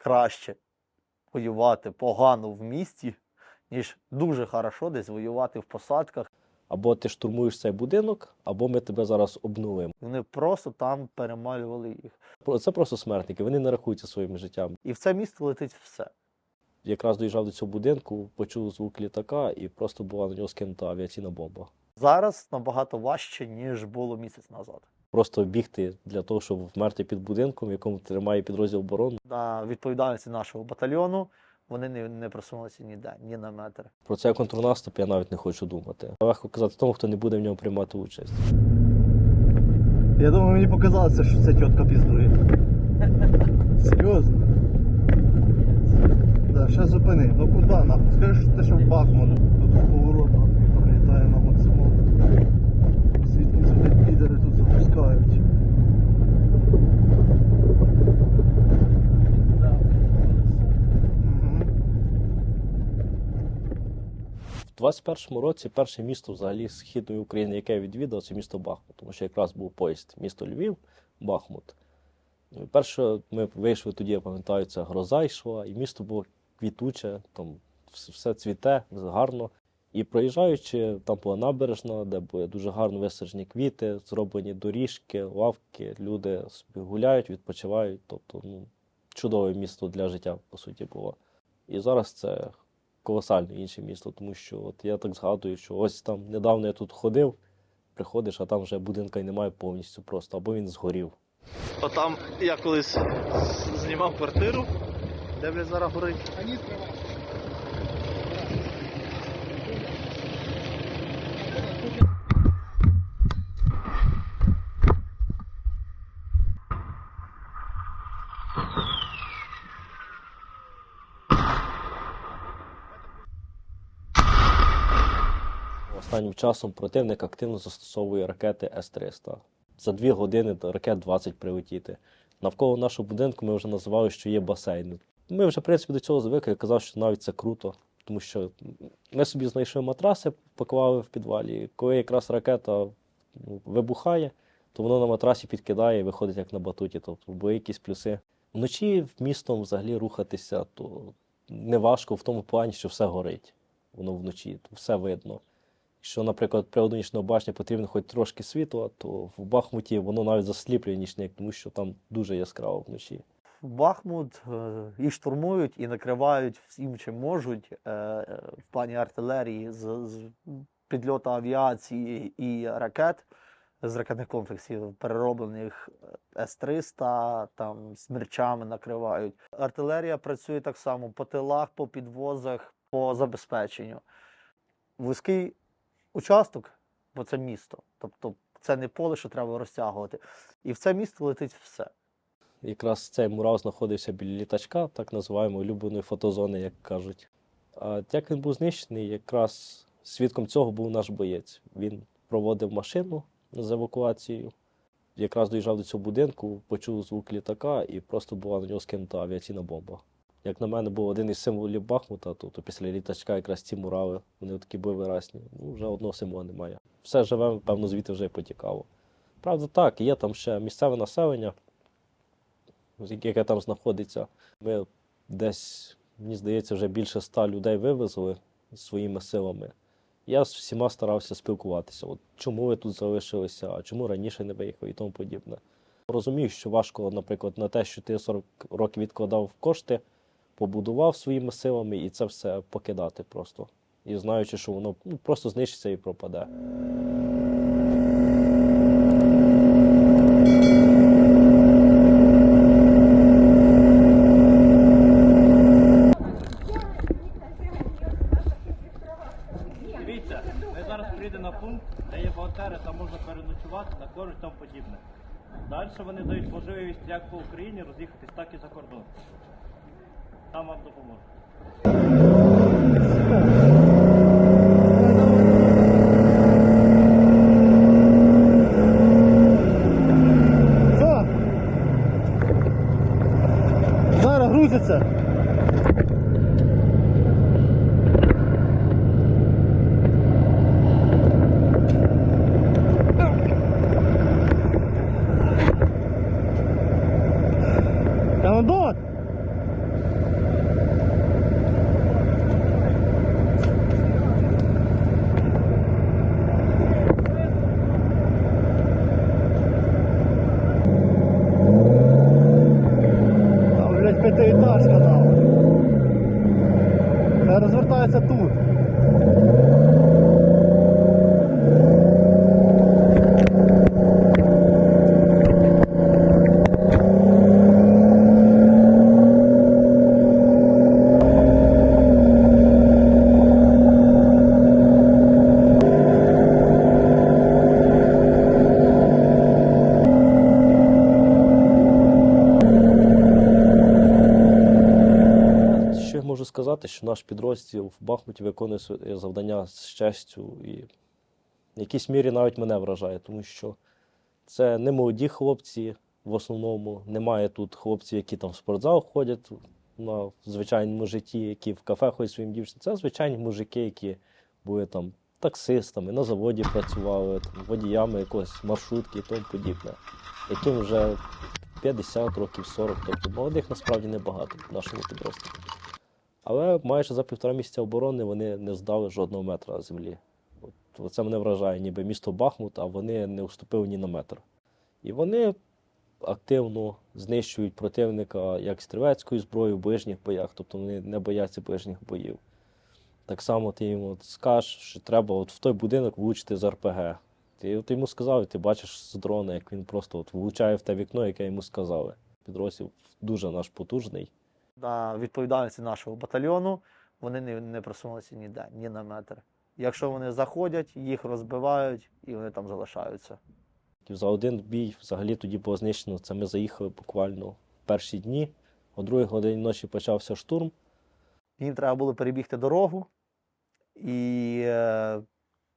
краще воювати погано в місті, ніж дуже хорошо десь воювати в посадках. Або ти штурмуєш цей будинок, або ми тебе зараз обнулимо. Вони просто там перемалювали їх. Це просто смертники, вони не рахуються своїм життям. І в це місто летить все. Якраз доїжджав до цього будинку, почув звук літака і просто була на нього скинута авіаційна бомба. Зараз набагато важче, ніж було місяць назад. Просто бігти для того, щоб вмерти під будинком, в якому тримає підрозділ оборони. На відповідальності нашого батальйону вони не, не просунулися ніде, ні на метр. Про цей контрнаступ я навіть не хочу думати. Легко казати тому, хто не буде в ньому приймати участь. Я думаю, мені показалося, що це тітка піздує. Серйозно? Да, ще зупини. Ну куди нахуй? Скажи, що ти ще в Бахмут. 91-му році перше місто взагалі Східної України, яке я відвідав, це місто Бахмут, тому що якраз був поїзд місто Львів, Бахмут. Перше, ми вийшли тоді, я пам'ятаю, це гроза йшла, і місто було квітуче, там все цвіте, гарно. І проїжджаючи, там була набережна, де були дуже гарно висаджені квіти, зроблені доріжки, лавки, люди собі гуляють, відпочивають. Тобто ну, чудове місто для життя, по суті, було. І зараз це колосально інше місто, тому що от я так згадую, що ось там недавно я тут ходив, приходиш, а там вже будинка й немає повністю просто, або він згорів. Отам я колись знімав квартиру, де блядь, зараз горить. Останнім часом противник активно застосовує ракети С-300. За дві години ракет 20 прилетіти. Навколо нашого будинку ми вже називали, що є басейн. Ми вже, в принципі, до цього звикли. Я казав, що навіть це круто, тому що ми собі знайшли матраси, поклали в підвалі. Коли якраз ракета ну, вибухає, то воно на матрасі підкидає і виходить як на батуті. Тобто були якісь плюси. Вночі містом взагалі рухатися, то не важко в тому плані, що все горить. Воно вночі, то все видно. Якщо, наприклад, при нічного башні потрібно хоч трошки світла, то в Бахмуті воно навіть засліплює нічник, тому що там дуже яскраво вночі. Бахмут е, і штурмують, і накривають всім, чим можуть е, е, в плані артилерії з, підльоту авіації і ракет з ракетних комплексів, перероблених е, С-300, там смерчами накривають. Артилерія працює так само по тилах, по підвозах, по забезпеченню. Вузький участок, бо це місто. Тобто це не поле, що треба розтягувати. І в це місто летить все. Якраз цей мурал знаходився біля літачка, так називаємо улюбленої фотозони, як кажуть. А як він був знищений, якраз свідком цього був наш боєць. Він проводив машину з евакуацією. Якраз доїжджав до цього будинку, почув звук літака і просто була на нього скинута авіаційна бомба. Як на мене, був один із символів Бахмута, то, після літачка якраз ці мурали, вони такі були виразні. Ну, вже одного символа немає. Все живе, певно, звідти вже потікало. Правда, так, є там ще місцеве населення, яке там знаходиться. Ми десь, мені здається, вже більше ста людей вивезли своїми силами. Я з всіма старався спілкуватися. От чому ви тут залишилися, а чому раніше не виїхали і тому подібне. Розумію, що важко, наприклад, на те, що ти 40 років відкладав кошти, побудував своїми силами і це все покидати просто. І знаючи, що воно ну, просто знищиться і пропаде. Дивіться, ми зараз прийдемо на пункт, де є волонтери, там можна переночувати, на і тому подібне. Далі вони дають можливість як по Україні роз'їхатись, так і за кордон. Там вам tudo. Сказати, що наш підрозділ в Бахмуті виконує своє завдання з честю і в якійсь мірі навіть мене вражає, тому що це не молоді хлопці в основному. Немає тут хлопців, які там в спортзал ходять на звичайному житті, які в кафе ходять своїм дівчинам. Це звичайні мужики, які були там таксистами, на заводі працювали, там, водіями якогось маршрутки і тому подібне, яким вже 50 років, 40, тобто молодих насправді небагато в нашому підрозділі. Але майже за півтора місяця оборони вони не здали жодного метра землі. От, це мене вражає, ніби місто Бахмут, а вони не уступили ні на метр. І вони активно знищують противника як стрілецькою зброєю в ближніх боях, тобто вони не бояться ближніх боїв. Так само ти йому скажеш, що треба от в той будинок влучити з РПГ. Ти от йому сказав, і ти бачиш з дрона, як він просто от влучає в те вікно, яке йому сказали. Підрозділ дуже наш потужний. На відповідальності нашого батальйону вони не, не просунулися ніде, ні на метр. Якщо вони заходять, їх розбивають і вони там залишаються. За один бій взагалі тоді було знищено. Це ми заїхали буквально в перші дні. О другій годині ночі почався штурм. Їм треба було перебігти дорогу, і е,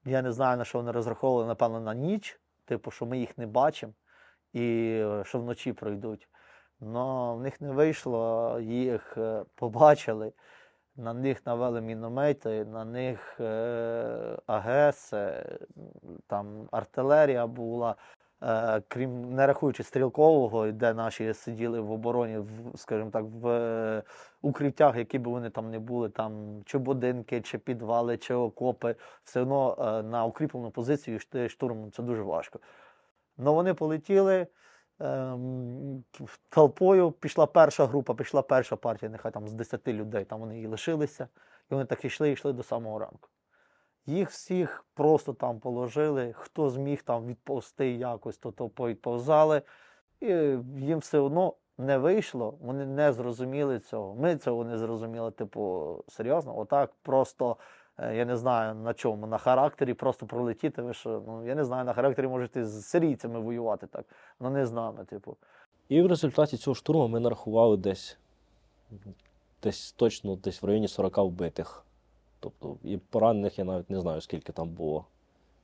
я не знаю, на що вони розраховували, напевно, на ніч, типу, що ми їх не бачимо і е, що вночі пройдуть. Но в них не вийшло, їх е, побачили, на них навели міномети, на них е, АГС, е, там артилерія була. Е, крім не рахуючи стрілкового, де наші сиділи в обороні, в, скажімо так, в укриттях, які б вони там не були, там чи будинки, чи підвали, чи окопи, все одно на укріплену позицію йти штурмом це дуже важко. Ну вони полетіли. Ем, Толпою пішла перша група, пішла перша партія, нехай там з 10 людей, там вони і лишилися, і вони так йшли, йшли до самого ранку. Їх всіх просто там положили, хто зміг там відповсти якось, то то повідповзали. І їм все одно не вийшло, вони не зрозуміли цього. Ми цього не зрозуміли, типу, серйозно, отак просто, я не знаю на чому, на характері просто пролетіти. Ви що, ну я не знаю, на характері можете з сирійцями воювати так, але не з нами, типу. І в результаті цього штурму ми нарахували десь, десь точно десь в районі 40 вбитих. Тобто і поранених я навіть не знаю, скільки там було.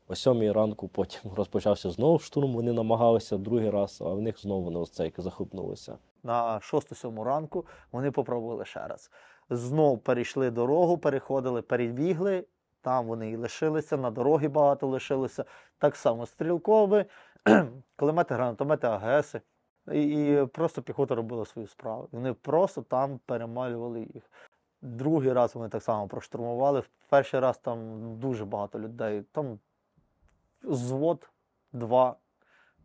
О сьомій ранку потім розпочався знову штурм, вони намагалися другий раз, а в них знову вони ось цей захопнулися. На 6-7 ранку вони попробували ще раз. Знов перейшли дорогу, переходили, перебігли. Там вони і лишилися, на дорогі багато лишилося. Так само стрілкові, кулемети, гранатомети, АГСи. І, і просто піхота робила свою справу. Вони просто там перемалювали їх. Другий раз вони так само проштурмували. В перший раз там дуже багато людей. Там звод, два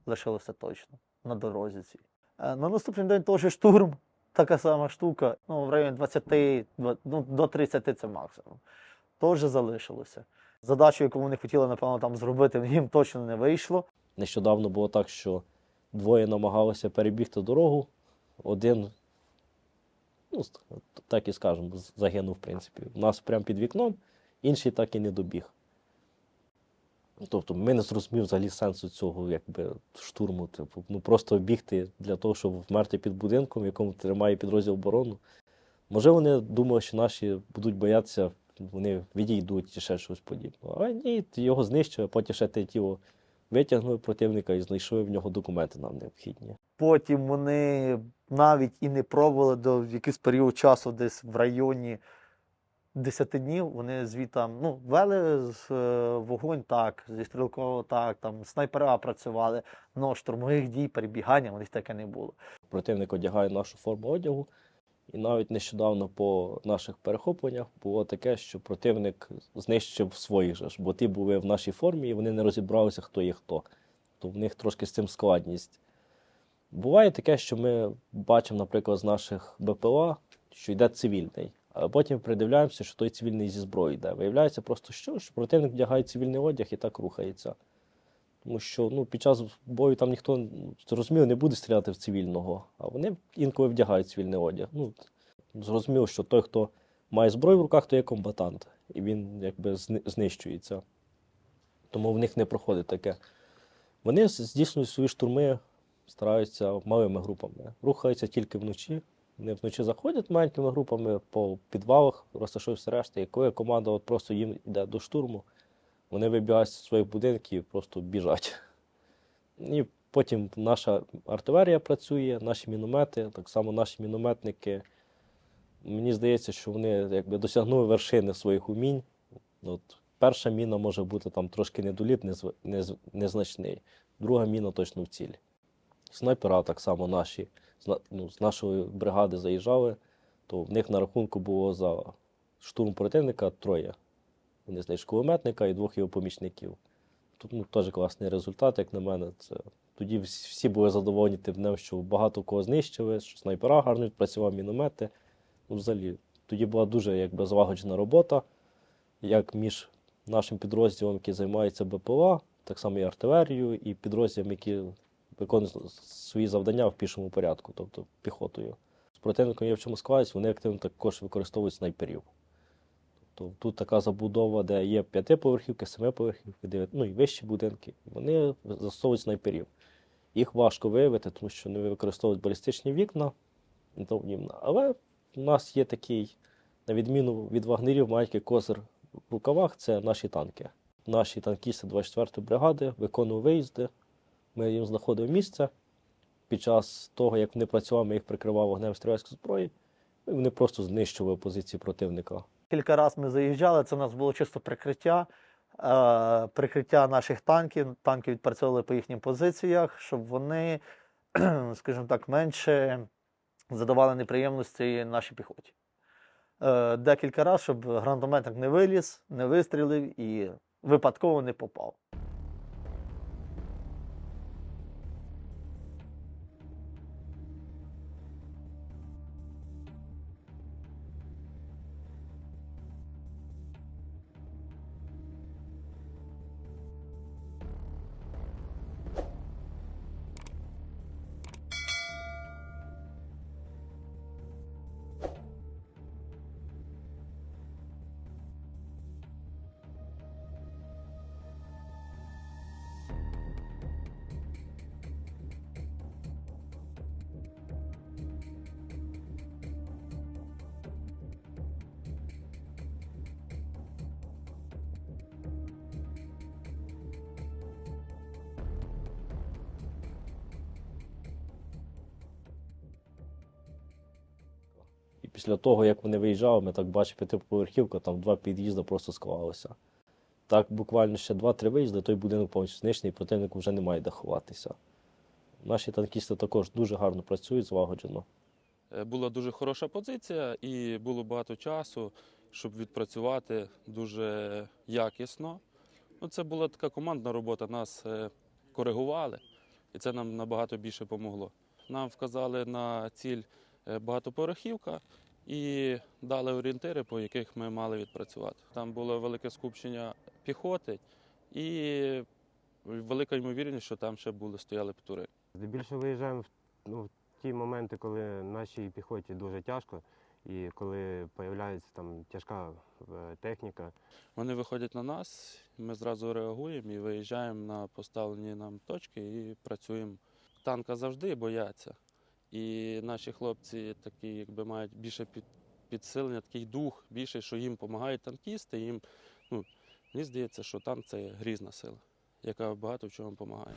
лишилося точно на дорозі цій. Е, На наступний день теж штурм, така сама штука. Ну, в районі 20, ну, до 30 це максимум. Теж залишилося. Задачу, яку вони хотіли, напевно, там зробити, їм точно не вийшло. Нещодавно було так, що двоє намагалися перебігти дорогу, один, ну, так і скажемо, загинув, в принципі. У нас прямо під вікном, інший так і не добіг. Тобто ми не зрозуміли взагалі сенсу цього якби, штурму. Типу, ну просто бігти для того, щоб вмерти під будинком, в якому тримає підрозділ оборону. Може, вони думали, що наші будуть боятися, вони відійдуть чи ще щось подібне. А ні, його знищили, потім ще те тіло витягнули противника і знайшли в нього документи нам необхідні. Потім вони навіть і не пробували до якийсь період часу, десь в районі 10 днів. Вони звітам ну, вели з, е, вогонь так, зі стрілкового так, там снайпера працювали, але штурмових дій, перебігання у них таке не було. Противник одягає нашу форму одягу. І навіть нещодавно по наших перехопленнях було таке, що противник знищив своїх же ж, бо ті були в нашій формі, і вони не розібралися, хто є хто. То в них трошки з цим складність. Буває таке, що ми бачимо, наприклад, з наших БПЛА, що йде цивільний, потім придивляємося, що той цивільний зі зброєю йде. Виявляється просто що, що противник вдягає цивільний одяг і так рухається. Тому що ну, під час бою там ніхто ну, зрозуміло не буде стріляти в цивільного, а вони інколи вдягають цивільний одяг. Ну, зрозуміло, що той, хто має зброю в руках, то є комбатант, і він якби знищується. Тому в них не проходить таке. Вони здійснюють свої штурми, стараються малими групами. Рухаються тільки вночі. Вони вночі заходять маленькими групами по підвалах, розташуються решта. І коли команда от просто їм йде до штурму, вони вибігають з своїх будинків і просто біжать. І потім наша артилерія працює, наші міномети, так само наші мінометники. Мені здається, що вони якби досягнули вершини своїх умінь. От, перша міна може бути там трошки недоліт, незначний. Друга міна точно в ціль. Снайпера так само наші ну, з нашої бригади заїжджали, то в них на рахунку було за штурм противника троє. Вони знайшли кулеметника і двох його помічників. Тут ну, теж класний результат, як на мене. Це... Тоді всі були задоволені тим днем, що багато кого знищили, що снайпера гарно відпрацював міномети. Ну, взагалі, тоді була дуже якби, злагоджена робота, як між нашим підрозділом, який займається БПЛА, так само і артилерією, і підрозділом, які виконують свої завдання в пішому порядку, тобто піхотою. З противником є в чому скласть, вони активно також використовують снайперів. Тобто тут така забудова, де є п'ятиповерхівки, семиповерхівки, ну і вищі будинки. Вони застосовують снайперів. Їх важко виявити, тому що вони використовують балістичні вікна. Але у нас є такий, на відміну від вагнерів, маленький козир в рукавах це наші танки. Наші танкісти 24-ї бригади виконували виїзди. Ми їм знаходили місце. Під час того, як вони працювали, ми їх прикривали вогнем стрілецької зброї, і вони просто знищували позиції противника. Кілька разів ми заїжджали, це у нас було чисто прикриття. Е, прикриття наших танків. Танки відпрацьовували по їхніх позиціях, щоб вони, скажімо так, менше задавали неприємності нашій піхоті. Е, декілька разів, щоб гранатометник не виліз, не вистрілив і випадково не попав. Після того, як вони виїжджали, ми так бачимо п'ятиповерхівка, там два під'їзди просто склалося. Так, буквально ще два-три виїзди, той будинок повністю знищений, і противнику вже немає де ховатися. Наші танкісти також дуже гарно працюють, злагоджено. Е, Була дуже хороша позиція і було багато часу, щоб відпрацювати дуже якісно. Ну, це була така командна робота, нас е, коригували, і це нам набагато більше помогло. Нам вказали на ціль е, багатоповерхівка і дали орієнтири, по яких ми мали відпрацювати. Там було велике скупчення піхоти і велика ймовірність, що там ще були стояли птури. Здебільшого виїжджаємо в, ну, в ті моменти, коли нашій піхоті дуже тяжко, і коли з'являється там тяжка е, техніка. Вони виходять на нас, ми зразу реагуємо і виїжджаємо на поставлені нам точки і працюємо. Танка завжди бояться. І наші хлопці такі, якби мають більше під, підсилення, такий дух більше, що їм допомагають танкісти. Їм, ну, мені здається, що танк це грізна сила, яка багато в чому допомагає.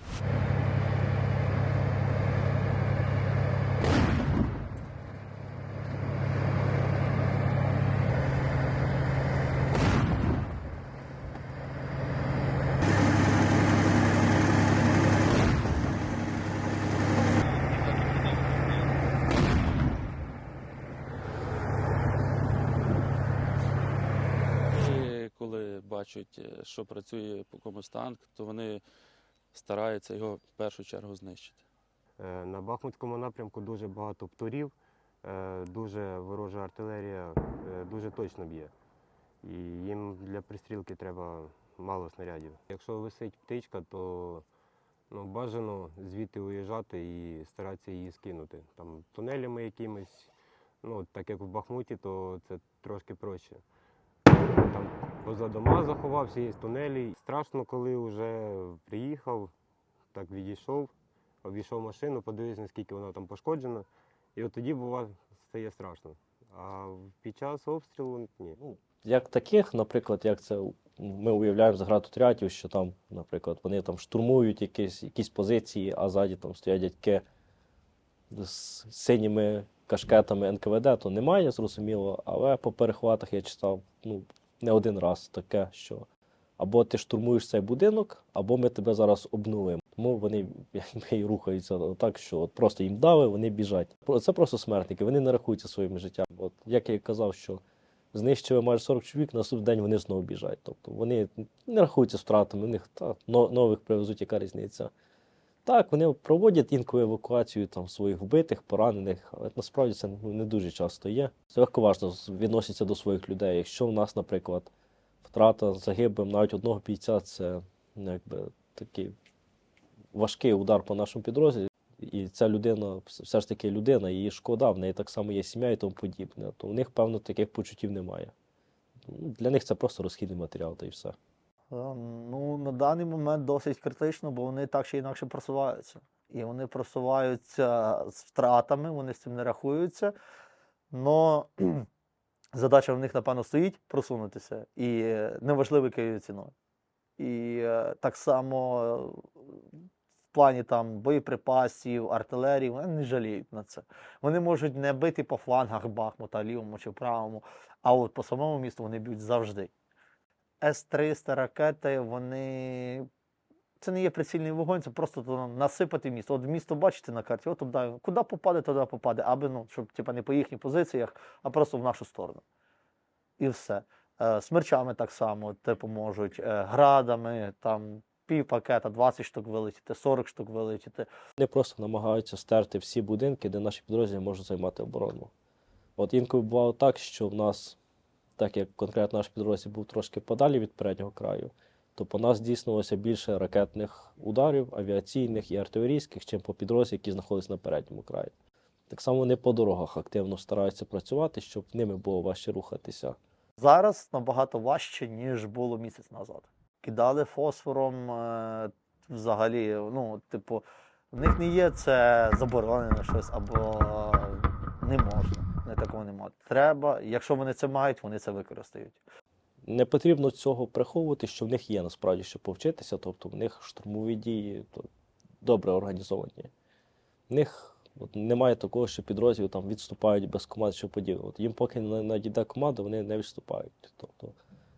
І коли бачать, е, що працює по комусь танк, то вони стараються його в першу чергу знищити. Е, На Бахмутському напрямку дуже багато птурів, е, дуже ворожа артилерія дуже точно б'є. І їм для пристрілки треба мало снарядів. Якщо висить птичка, то ну, бажано звідти уїжджати і старатися її скинути. Там тунелями якимись, ну, так як в Бахмуті, то це трошки проще. Там поза дома заховався, є тунелі. Страшно, коли вже приїхав, так відійшов, обійшов машину, подивився, наскільки вона там пошкоджена. І от тоді буває стає страшно. А під час обстрілу ні. Як таких, наприклад, як це ми уявляємо з гратотрядів, що там, наприклад, вони там штурмують якісь, якісь позиції, а ззаді там стоять дядьки з синіми кашкетами НКВД, то немає, зрозуміло. Але по перехватах я читав ну, не один раз таке, що або ти штурмуєш цей будинок, або ми тебе зараз обнулимо. Тому вони і рухаються так, що от просто їм дали, вони біжать. Це просто смертники, вони не рахуються своїм життям. От як я і казав, що знищили майже 40 чоловік, на наступний день вони знову біжать. Тобто вони не рахуються втратами, у них та, нових привезуть, яка різниця. Так, вони проводять інколи евакуацію там, своїх вбитих, поранених, але насправді це ну, не дуже часто є. Це легковажно відносяться до своїх людей. Якщо в нас, наприклад, втрата загиблим навіть одного бійця, це ну, якби такий важкий удар по нашому підрозділі. І ця людина все ж таки людина, її шкода, в неї так само є сім'я і тому подібне. То в них, певно, таких почуттів немає. Для них це просто розхідний матеріал, та й все. Е, Ну, на даний момент досить критично, бо вони так чи інакше просуваються. І вони просуваються з втратами, вони з цим не рахуються. Но задача в них, напевно, стоїть просунутися. І неважливо, якою ціною. І е, так само в плані там боєприпасів, артилерії, вони не жаліють на це. Вони можуть не бити по флангах Бахмута, лівому чи правому, а от по самому місту вони б'ють завжди. С-300 ракети, вони. Це не є прицільний вогонь, це просто то, насипати місто. От місто бачите на карті, от туди, куди попаде, туди попаде, аби ну, щоб типа, не по їхніх позиціях, а просто в нашу сторону. І все. Е, смерчами так само, типу, можуть, е, градами, там пів пакета, 20 штук вилетіти, 40 штук вилетіти. Вони просто намагаються стерти всі будинки, де наші підрозділи можуть займати оборону. От інколи бувало так, що в нас, так як конкретно наш підрозділ був трошки подалі від переднього краю, то по нас здійснилося більше ракетних ударів, авіаційних і артилерійських, чим по підрозділах, які знаходяться на передньому краї. Так само вони по дорогах активно стараються працювати, щоб ними було важче рухатися. Зараз набагато важче, ніж було місяць назад. Кидали фосфором е, взагалі, ну, типу, в них не є це заборонене щось або не можна. Такого немає. Треба, якщо вони це мають, вони це використають. Не потрібно цього приховувати, що в них є насправді що повчитися, тобто в них штурмові дії то добре організовані. В них от, немає такого, що підрозділи там відступають без команд, що подібне. Їм поки не надійде команда, вони не відступають. Тобто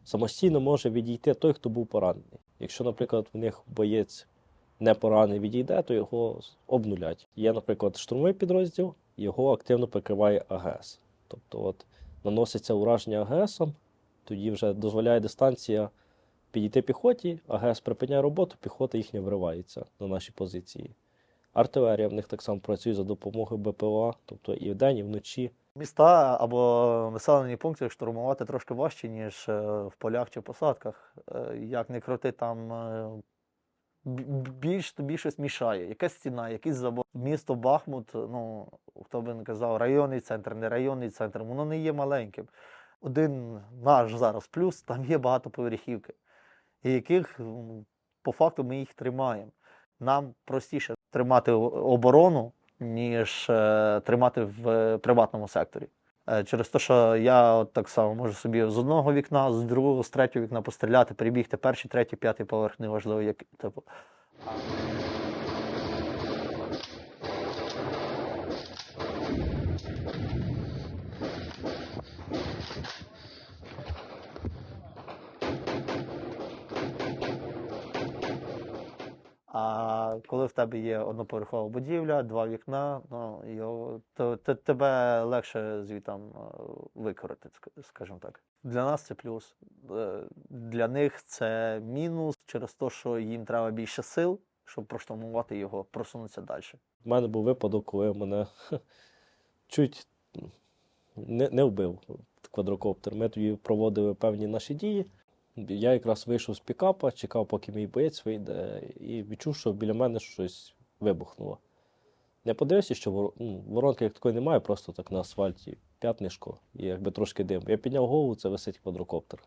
самостійно може відійти той, хто був поранений. Якщо, наприклад, в них боєць не поранений відійде, то його обнулять. Є, наприклад, штурмовий підрозділ, його активно прикриває АГС. Тобто, от наноситься ураження АГСом, тоді вже дозволяє дистанція підійти піхоті, АГС припиняє роботу, піхота їхня виривається на наші позиції. Артилерія в них так само працює за допомогою БПЛА, тобто і вдень, і вночі. Міста або населені пункти штурмувати трошки важче, ніж е, в полях чи посадках. Е, Як не крути, там е, більш тобі щось мішає. Якась стіна, якийсь забор. Місто Бахмут, ну хто би не казав, районний центр, не районний центр, воно не є маленьким. Один наш зараз плюс, там є багатоповерхівки, і яких по факту ми їх тримаємо. Нам простіше тримати оборону, ніж е, тримати в е, приватному секторі. Е, Через те, що я от так само можу собі з одного вікна, з другого, з третього вікна постріляти, перебігти перший, третій, п'ятий поверх, неважливо, як типу. А коли в тебе є одноповерхова будівля, два вікна, ну його, то, те- тебе легше звітам е, викорити, скажімо так. Для нас це плюс. Е, Для них це мінус через те, що їм треба більше сил, щоб проштурмувати його, просунутися далі. У мене був випадок, коли мене чуть не, не вбив квадрокоптер. Ми тоді проводили певні наші дії. Я якраз вийшов з пікапа, чекав, поки мій боєць вийде, і відчув, що біля мене щось вибухнуло. Я подивився, що вор- ну, воронки як такої немає, просто так на асфальті п'ятнишко і якби трошки дим. Я підняв голову, це висить квадрокоптер.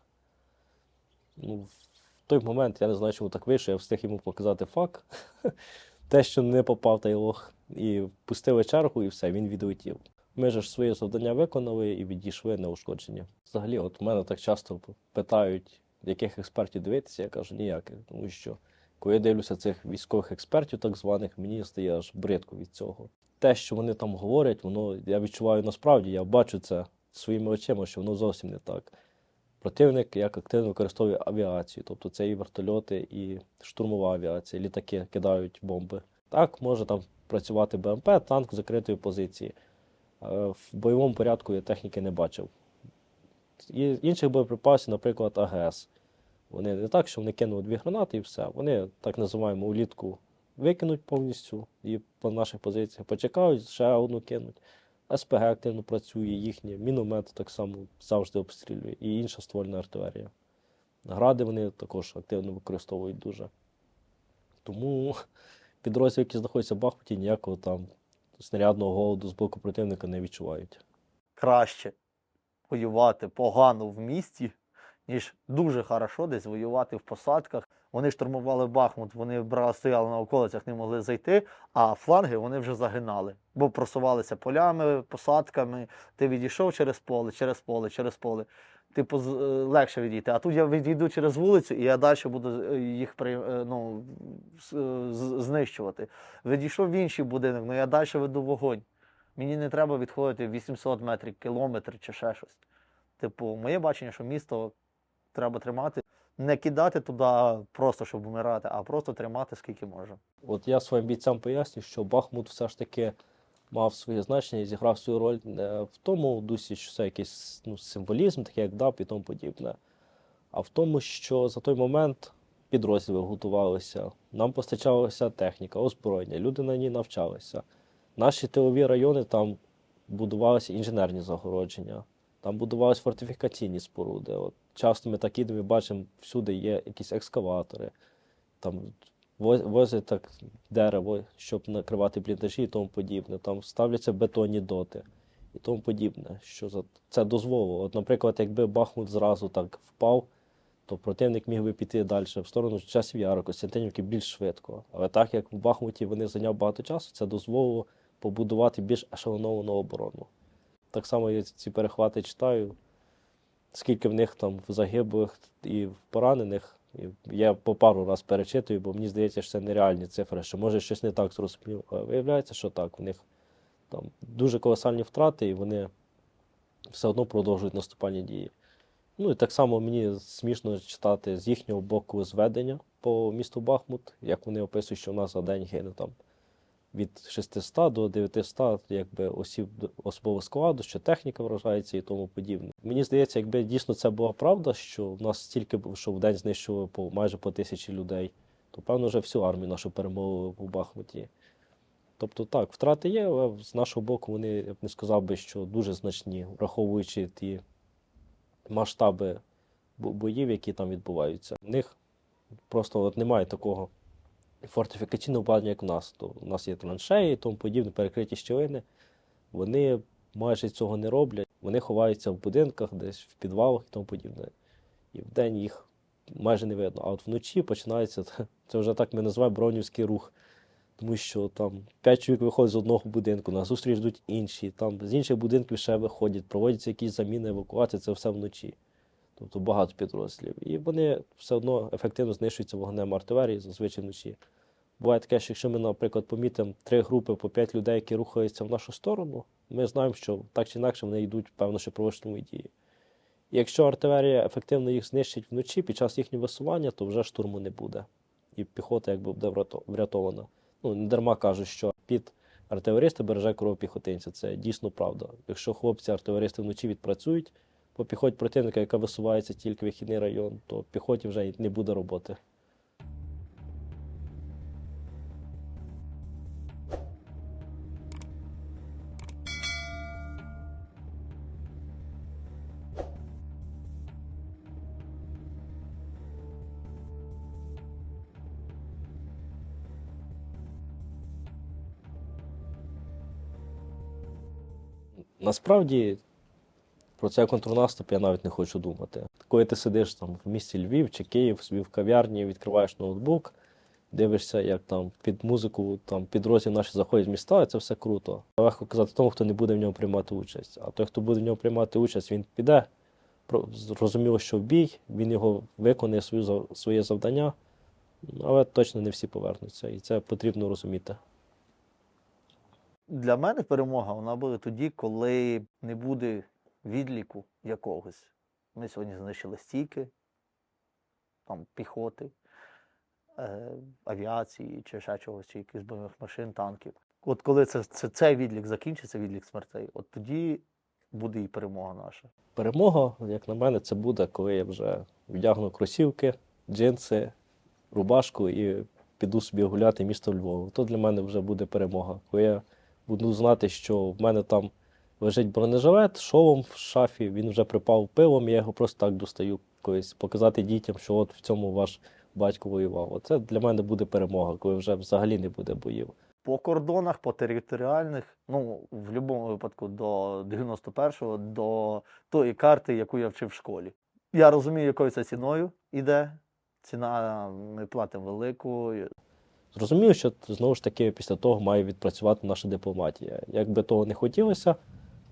Ну, в той момент я не знаю, чому так вийшло, я встиг йому показати фак. Те, що не попав той лох, і пустили чергу, і все, він відлетів. Ми ж своє завдання виконали і відійшли неушкоджені. Взагалі, от мене так часто питають, яких експертів дивитися, я кажу ніяких, тому що коли я дивлюся цих військових експертів, так званих, мені стає аж бридко від цього. Те, що вони там говорять, воно я відчуваю насправді, я бачу це своїми очима, що воно зовсім не так. Противник як активно використовує авіацію, тобто це і вертольоти, і штурмова авіація, літаки кидають бомби. Так, може там працювати БМП, танк закритої позиції. Е, В бойовому порядку я техніки не бачив. І інших боєприпасів, наприклад, АГС. Вони не так, що вони кинули дві гранати і все. Вони так називаємо улітку викинуть повністю і по наших позиціях почекають, ще одну кинуть. СПГ активно працює, їхні міномет так само завжди обстрілює, і інша ствольна артилерія. Гради вони також активно використовують дуже. Тому підрозділи, які знаходяться в Бахмуті, ніякого там снарядного голоду з боку противника не відчувають. Краще воювати погано в місті, ніж дуже хорошо десь воювати в посадках. Вони штурмували Бахмут, вони брали, стояли на околицях, не могли зайти, а фланги вони вже загинали, бо просувалися полями, посадками. Ти відійшов через поле, через поле, через поле. Типу, е, легше відійти. А тут я відійду через вулицю, і я далі буду е, їх е, ну, знищувати. Відійшов в інший будинок, ну я далі веду вогонь. Мені не треба відходити 800 метрів, кілометр чи ще щось. Типу, моє бачення, що місто треба тримати, не кидати туди просто, щоб вмирати, а просто тримати скільки може. От я своїм бійцям поясню, що Бахмут все ж таки мав своє значення і зіграв свою роль не в тому дусі, що це якийсь ну, символізм, такий як ДАП і тому подібне, а в тому, що за той момент підрозділи готувалися, нам постачалася техніка, озброєння, люди на ній навчалися. Наші тилові райони там будувалися інженерні загородження, там будувалися фортифікаційні споруди. От часто ми так ідемо і бачимо, всюди є якісь екскаватори, там возять так дерево, щоб накривати бліндажі і тому подібне. Там ставляться бетонні доти і тому подібне. Що за це дозволило. От, наприклад, якби Бахмут зразу так впав, то противник міг би піти далі в сторону часів Яру, Костянтинівки більш швидко. Але так як в Бахмуті вони зайняв багато часу, це дозволило побудувати більш ешелоновану оборону. Так само я ці перехвати читаю, скільки в них там в загиблих і в поранених. І Я по пару раз перечитую, бо мені здається, що це нереальні цифри, що може щось не так зрозуміло. Але виявляється, що так, в них там дуже колосальні втрати, і вони все одно продовжують наступальні дії. Ну і так само мені смішно читати з їхнього боку зведення по місту Бахмут, як вони описують, що в нас за день гине там від 600 до 900 якби, осіб особового складу, що техніка вражається і тому подібне. Мені здається, якби дійсно це була правда, що в нас стільки що в день знищували по майже по тисячі людей, то певно вже всю армію нашу перемовили в Бахмуті. Тобто так, втрати є, але з нашого боку вони, я б не сказав би, що дуже значні, враховуючи ті масштаби боїв, які там відбуваються. В них просто от немає такого фортифікаційного обладнання, як у нас. То у нас є траншеї і тому подібне, перекриті щілини. Вони майже цього не роблять. Вони ховаються в будинках, десь в підвалах і тому подібне. І вдень їх майже не видно. А от вночі починається це вже так ми називаємо бронівський рух. Тому що там п'ять чоловік виходить з одного будинку, на зустріч йдуть інші, там з інших будинків ще виходять, проводяться якісь заміни, евакуації, це все вночі. Тобто багато підрозділів. І вони все одно ефективно знищуються вогнем артилерії, зазвичай вночі. Буває таке, що якщо ми, наприклад, помітимо три групи по п'ять людей, які рухаються в нашу сторону, ми знаємо, що так чи інакше вони йдуть, певно, що проводять дії. І якщо артилерія ефективно їх знищить вночі під час їхнього висування, то вже штурму не буде. І піхота якби буде врятована. Ну, не дарма кажуть, що під артилериста береже кров піхотинця. Це дійсно правда. Якщо хлопці-артилеристи вночі відпрацюють по піхоті противника, яка висувається тільки в вихідний район, то піхоті вже не буде роботи. Насправді про цей контрнаступ я навіть не хочу думати. Коли ти сидиш там в місті Львів чи Київ, собі в кав'ярні, відкриваєш ноутбук, дивишся, як там під музику, там підрозділ наші заходять в міста, і це все круто. Легко казати тому, хто не буде в ньому приймати участь. А той, хто буде в ньому приймати участь, він піде. Зрозуміло, що в бій, він його виконує свою, своє завдання, але точно не всі повернуться. І це потрібно розуміти. Для мене перемога вона буде тоді, коли не буде відліку якогось. Ми сьогодні знищили стійки, там, піхоти, е, авіації чи ще чогось, чи якихось бойових машин, танків. От коли це, це, цей відлік закінчиться, відлік смертей, от тоді буде і перемога наша. Перемога, як на мене, це буде, коли я вже вдягну кросівки, джинси, рубашку і піду собі гуляти місто Львову. То для мене вже буде перемога. Коли я буду знати, що в мене там лежить бронежилет, шолом в шафі, він вже припав пилом, я його просто так достаю колись, показати дітям, що от в цьому ваш батько воював. Оце для мене буде перемога, коли вже взагалі не буде боїв. По кордонах, по територіальних, ну, в будь-якому випадку до 91-го, до тої карти, яку я вчив в школі. Я розумію, якою це ціною йде. Ціна ми платимо велику. Зрозуміло, що знову ж таки після того має відпрацювати наша дипломатія. Як би того не хотілося,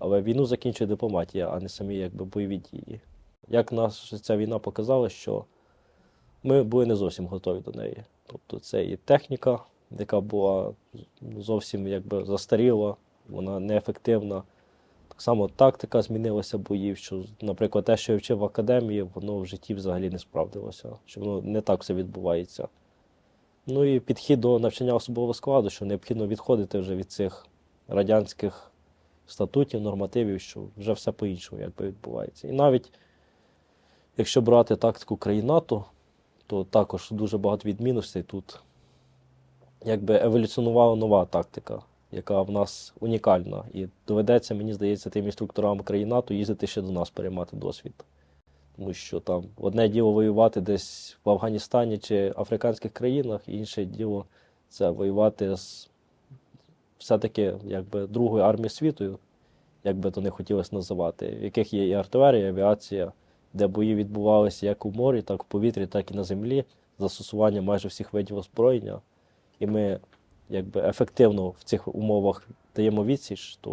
але війну закінчує дипломатія, а не самі якби бойові дії. Як нас ця війна показала, що ми були не зовсім готові до неї. Тобто це і техніка, яка була зовсім якби застаріла, вона неефективна. Так само тактика змінилася боїв, що, наприклад, те, що я вчив в академії, воно в житті взагалі не справдилося, що воно не так все відбувається. Ну і підхід до навчання особового складу, що необхідно відходити вже від цих радянських статутів, нормативів, що вже все по-іншому якби відбувається. І навіть якщо брати тактику країн НАТО, то також дуже багато відмінностей тут. Якби еволюціонувала нова тактика, яка в нас унікальна. І доведеться, мені здається, тим інструкторам країн НАТО їздити ще до нас, переймати досвід. Тому що там одне діло воювати десь в Афганістані чи африканських країнах, інше діло це воювати з все-таки якби другою армією світу, як би то не хотілося називати, в яких є і артилерія, і авіація, де бої відбувалися як у морі, так у повітрі, так і на землі, застосування майже всіх видів озброєння. І ми якби ефективно в цих умовах даємо відсіч, то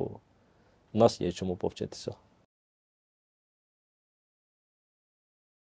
в нас є чому повчитися.